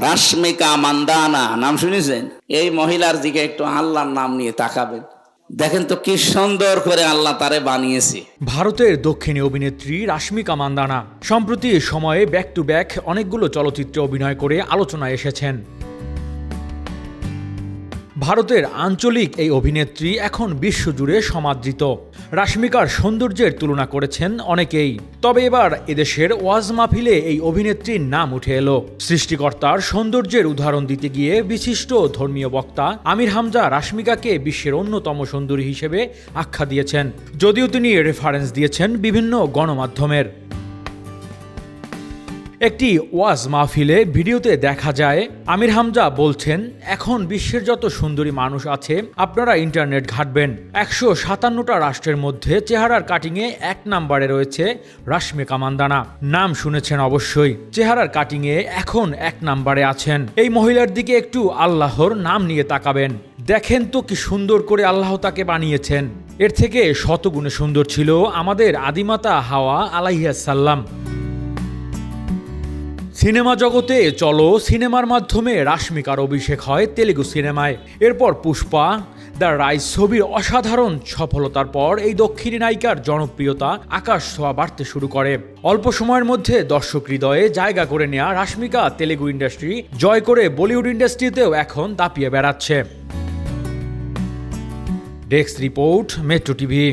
রাশ্মিকা মান্দানা, নাম শুনেছেন? এই মহিলার দিকে একটু আল্লাহর নাম নিয়ে তাকাবেন। দেখেন তো কি সুন্দর করে আল্লাহ তারে বানিয়েছে। ভারতের দক্ষিণী অভিনেত্রী রাশ্মিকা মান্দানা, সম্প্রতি সময়ে ব্যাক টু ব্যাক অনেকগুলো চলচ্চিত্রে অভিনয় করে আলোচনায় এসেছেন। ভারতের আঞ্চলিক এই অভিনেত্রী এখন বিশ্বজুড়ে সমাদৃত। রাশ্মিকার সৌন্দর্যের তুলনা করেছেন অনেকেই। তবে এবার এদেশের ওয়াজ মাহফিলে এই অভিনেত্রীর নাম উঠে এলো। সৃষ্টিকর্তার সৌন্দর্যের উদাহরণ দিতে গিয়ে বিশিষ্ট ধর্মীয় বক্তা আমির হামজা রাশ্মিকাকে বিশ্বের অন্যতম সুন্দরী হিসেবে আখ্যা দিয়েছেন। যদিও তিনি রেফারেন্স দিয়েছেন বিভিন্ন গণমাধ্যমের। একটি ওয়াজ মাহফিলে ভিডিওতে দেখা যায়, আমির হামজা বলছেন, এখন বিশ্বের যত সুন্দরী মানুষ আছে, আপনারা ইন্টারনেট ঘাটবেন। একশো সাতান্নটা রাষ্ট্রের মধ্যে চেহারার কাটিংয়ে এক নাম্বারে রয়েছে রাশ্মিকা মান্দানা নাম শুনেছেন অবশ্যই। চেহারার কাটিংয়ে এখন এক নাম্বারে আছেন। এই মহিলার দিকে একটু আল্লাহর নাম নিয়ে তাকাবেন। দেখেন তো কি সুন্দর করে আল্লাহ তাকে বানিয়েছেন। এর থেকে শতগুণে সুন্দর ছিল আমাদের আদিমাতা হাওয়া আলাইহাস সাল্লাম সিনেমা জগতে চলো, সিনেমার মাধ্যমে রাশ্মিকার অভিষেক হয় তেলেগু সিনেমায়। এরপর পুষ্পা, দ্য রাইস ছবির অসাধারণ সফলতার পর এই দক্ষিণী নায়িকার জনপ্রিয়তা আকাশ ছোঁয়া বাড়তে শুরু করে। অল্প সময়ের মধ্যে দর্শক হৃদয়ে জায়গা করে নেয়া রাশ্মিকা তেলেগু ইন্ডাস্ট্রি জয় করে বলিউড ইন্ডাস্ট্রিতেও এখন দাপিয়ে বেড়াচ্ছে। Desk report, metro TV.